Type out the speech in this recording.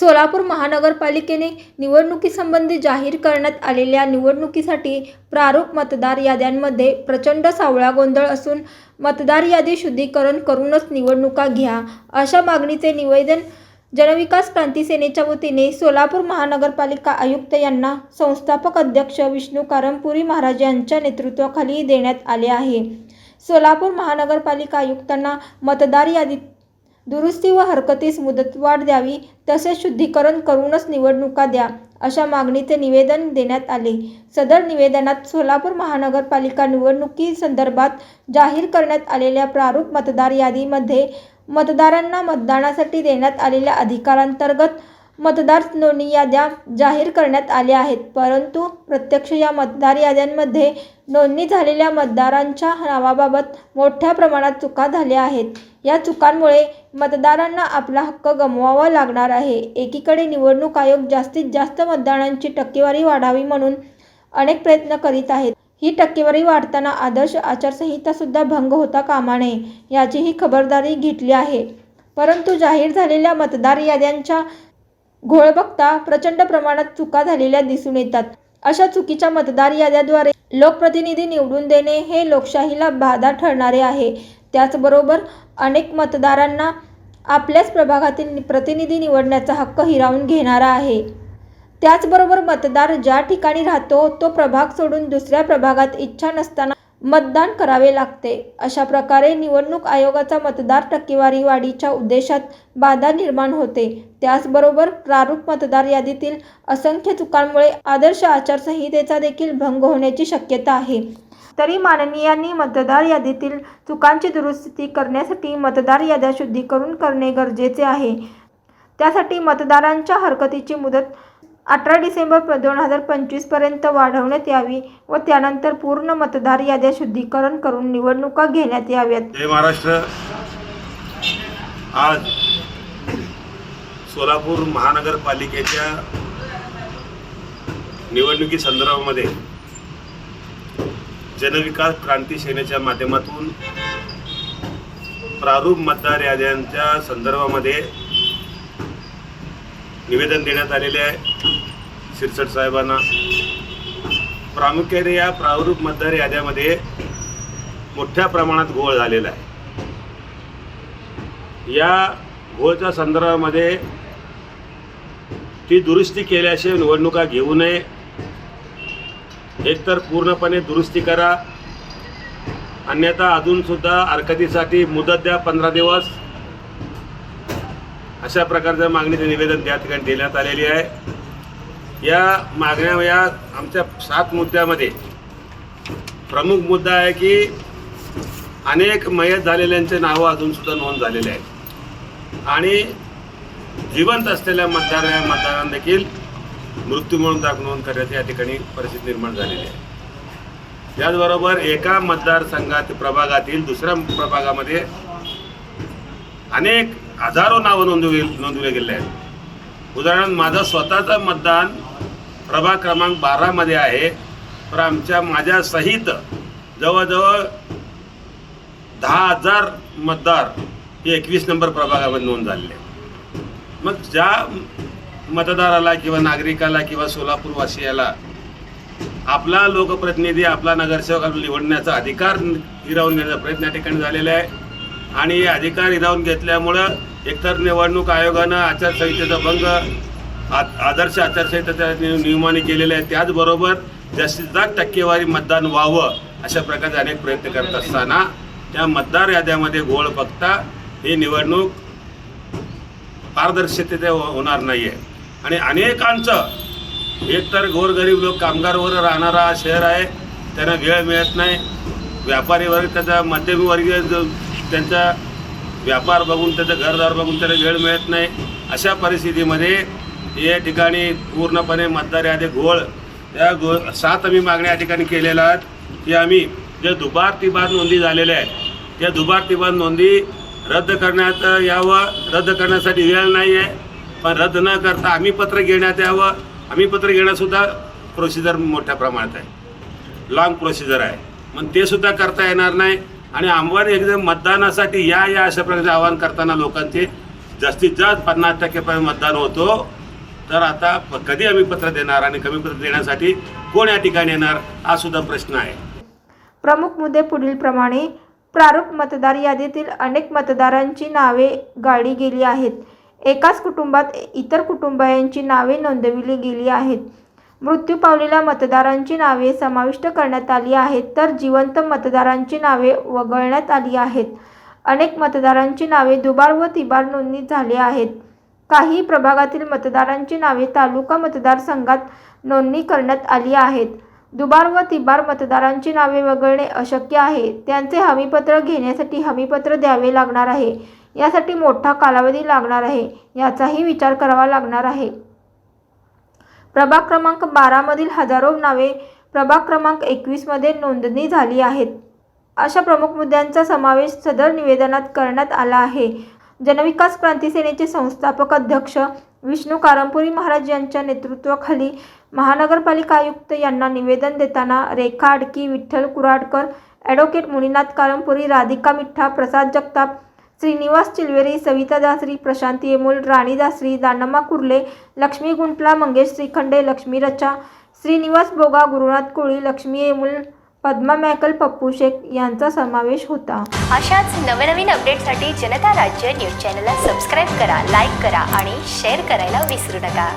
सोलापूर महानगरपालिकेने निवडणुकीसंबंधी जाहीर करण्यात आलेल्या निवडणुकीसाठी प्रारूप मतदार याद्यांमध्ये प्रचंड सावळा गोंधळ असून मतदार यादी शुद्धीकरण करूनच निवडणुका घ्या अशा मागणीचे निवेदन जनविकास क्रांती सेनेच्या वतीने सोलापूर महानगरपालिका आयुक्त यांना संस्थापक अध्यक्ष विष्णू कारमपुरी महाराज यांच्या नेतृत्वाखाली देण्यात आले आहे. सोलापूर महानगरपालिका आयुक्तांना मतदार यादीत दुरुस्ती व हरकतीस मुदतवाढ द्यावी तसेच शुद्धीकरण करूनच निवडणुका द्या अशा मागणीचे निवेदन देण्यात आले. सदर निवेदनात सोलापूर महानगरपालिका निवडणुकी संदर्भात जाहीर करण्यात आलेल्या प्रारूप मतदार यादीमध्ये मतदारांना मतदानासाठी देण्यात आलेल्या अधिकारांतर्गत मतदार नोंदणी याद्या जाहीर करण्यात आल्या आहेत परंतु प्रत्यक्ष या मतदार याद्यांमध्ये नोंदणी झालेल्या मतदारांच्या नावाबाबत मोठ्या प्रमाणात चुका झाल्या आहेत. या चुकांमुळे मतदारांना आपला हक्क गमवावा लागणार आहे. एकीकडे निवडणूक आयोग जास्तीत जास्त मतदानांची टक्केवारी वाढावी म्हणून अनेक प्रयत्न करीत आहेत. ही टक्केवारी वाढताना आदर्श आचारसंहिता सुद्धा भंग होता कामा नये याचीही खबरदारी घेतली आहे. परंतु जाहीर झालेल्या मतदार याद्यांच्या घोळ बघता प्रचंड प्रमाणात चुका झालेल्या दिसून येतात. अशा चुकीच्या मतदार याद्याद्वारे लोकप्रतिनिधी निवडून देणे हे लोकशाहीला बाधा ठरणारे आहे. त्याचबरोबर अनेक मतदारांना आपल्याच प्रभागातील प्रतिनिधी निवडण्याचा हक्क हिरावून घेणारा आहे. त्याचबरोबर मतदार ज्या ठिकाणी राहतो तो प्रभाग सोडून दुसऱ्या प्रभागात इच्छा नसताना मतदान करावे लागते. अशा प्रकारे निवडणूक आयोगाचा मतदार टक्केवारी वाढीच्या उद्देशात बाधा निर्माण होते. त्याचबरोबर प्रारूप मतदार यादीतील असंख्य चुकांमुळे आदर्श आचारसंहितेचा देखील भंग होण्याची शक्यता आहे. तरी माननीयांनी मतदार यादीतील चुकांची दुरुस्ती करण्यासाठी मतदार याद्या शुद्धीकरण करणे गरजेचे आहे. त्यासाठी मतदारांच्या हरकतीची मुदत अठरा डिसेंबर दोन हजार पंचवीसपर्यंत वाढवण्यात यावी व त्यानंतर पूर्ण मतदार याद्या शुद्धीकरण करून निवडणुका घेण्यात याव्यात. जय महाराष्ट्र. आज सोलापूर महानगरपालिकेच्या निवडणुकी संदर्भामध्ये जनविकास क्रांती सेनेच्या माध्यमातून प्रारूप मतदार याद्यांच्या संदर्भामध्ये निवेदन देण्यात आलेले आहे. शिरसट साहेबांना. प्रामुख्याने या प्रारूप मतदार याद्यामध्ये मोठ्या प्रमाणात घोळ झालेला आहे. या घोळच्या संदर्भामध्ये ती दुरुस्ती केल्याशिवाय निवडणुका घेऊ नये. एकतर पूर्णपणे दुरुस्ती करा. अन्यथा अजूनसुद्धा हरकतीसाठी मुदत द्या पंधरा दिवस. अशा प्रकारच्या मागणीचे निवेदन त्या ठिकाणी देण्यात आलेली आहे. या मागण्या या आमच्या सात मुद्द्यामध्ये प्रमुख मुद्दा आहे की अनेक मयत झालेल्यांचे नावं अजूनसुद्धा नोंद झालेले आहेत. आणि जिवंत असलेल्या मतदार मतदारांना देखील मृत्यू म्हणून दाख नोंद करण्याची या ठिकाणी परिस्थिती निर्माण झालेली आहे त्याचबरोबर एका मतदारसंघात प्रभागातील दुसऱ्या प्रभागामध्ये अनेक हजारो नावं नोंदवली नोंदवले गेले आहेत उदाहरण माझं स्वतःचं मतदान प्रभाग क्रमांक बारामध्ये आहे तर आमच्या माझ्या सहित जवळजवळ दहा हजार मतदार हे एकवीस नंबर प्रभागामध्ये नोंद झालेले आहेत. मग ज्या मतदाराला किंवा नागरिकाला किंवा सोलापूरवासियाला आपला लोकप्रतिनिधी आपला नगरसेवक निवडण्याचा अधिकार हिरावून घेण्याचा प्रयत्न या ठिकाणी झालेला आहे. आणि अधिकार हिरावून घेतल्यामुळं एकतर निवडणूक आयोगानं आचारसंहितेचा भंग आदर्श आचारसंहितेच्या नियमाने केलेले आहे. त्याचबरोबर जास्तीत जास्त टक्केवारी मतदान व्हावं अशा प्रकारचे अनेक प्रयत्न करत असताना त्या मतदार याद्यामध्ये घोळ बघता ही निवडणूक पारदर्शकते होणार नाही आहे आणि अनेकांचं एकतर गोरगरीब लोक कामगारवर राहणारा शहर आहे त्यांना वेळ मिळत नाही. व्यापारी वर्ग त्याचा मध्यमवर्गीय जो त्यांचा व्यापार बघून त्याचं घरदार बघून त्याला वेळ मिळत नाही. अशा परिस्थितीमध्ये या ठिकाणी पूर्णपणे मतदार यादी घोळ. त्या घोळ सात आम्ही मागण्या या ठिकाणी केलेल्या आहेत की आम्ही जे दुबार तिबार नोंदी झालेल्या आहेत त्या दुबार तिबार नोंदी रद्द करण्यात यावं. रद्द करण्यासाठी वेळ नाही आहे. पण रद्द न करता आम्ही पत्र घेण्यात यावं. आम्ही पत्र घेणंसुद्धा प्रोसिजर मोठ्या प्रमाणात आहे. लॉंग प्रोसिजर आहे. मग ते सुद्धा करता येणार नाही. आणि आव्हान एकदम मतदानासाठी या या अशा प्रकारचे आवाहन करताना लोकांचे जास्तीत जास्त पन्नास टक्केपर्यंत मतदान होतो. तर आता कधी आम्ही पत्र देणार आणि कमी पत्र देण्यासाठी कोण या ठिकाणी येणार हा सुद्धा प्रश्न आहे. प्रमुख मुद्दे पुढीलप्रमाणे प्रारूप मतदार यादीतील अनेक मतदारांची नावे गाडी गेली आहेत. एकाच कुटुंबात इतर कुटुंबियांची नावे नोंदविली गेली आहेत. मृत्यू पावलेल्या मतदारांची नावे समाविष्ट करण्यात आली आहेत तर जिवंत मतदारांची नावे वगळण्यात आली आहेत. अनेक मतदारांची नावे दुबार व तिबार नोंदणी झाली आहेत. काही प्रभागातील मतदारांची नावे तालुका मतदारसंघात नोंदणी करण्यात आली आहेत. दुबार व तिबार मतदारांची नावे वगळणे अशक्य आहे. त्यांचे हमीपत्र घेण्यासाठी हमीपत्र द्यावे लागणार आहे. यासाठी मोठा कालावधी लागणार आहे याचाही विचार करावा लागणार आहे. प्रभाग क्रमांक बारामधील हजारो नावे प्रभाग क्रमांक एकवीसमध्ये नोंदणी झाली आहेत. अशा प्रमुख मुद्द्यांचा समावेश सदर निवेदनात करण्यात आला आहे. जनविकास क्रांती सेनेचे संस्थापक अध्यक्ष विष्णू कारंपुरी महाराज यांच्या नेतृत्वाखाली महानगरपालिका आयुक्त यांना निवेदन देताना रेखा आडकी विठ्ठल कुराडकर ॲडव्होकेट मुनिनाथ कारंपुरी राधिका मिठ्ठा प्रसाद जगताप श्रीनिवास चिलवेरी सविता दासरी प्रशांत येमूल राणी दासरी दानम्मा कुर्ले लक्ष्मी गुंटला मंगेश श्रीखंडे लक्ष्मी रचा श्रीनिवास बोगा गुरुनाथ कोळी लक्ष्मी येमूल पद्मा मॅकल पप्पू शेख यांचा समावेश होता. अशाच नवनवीन अपडेटसाठी जनता राज्य न्यूज चॅनलला सबस्क्राईब करा लाईक करा आणि शेअर करायला विसरू नका.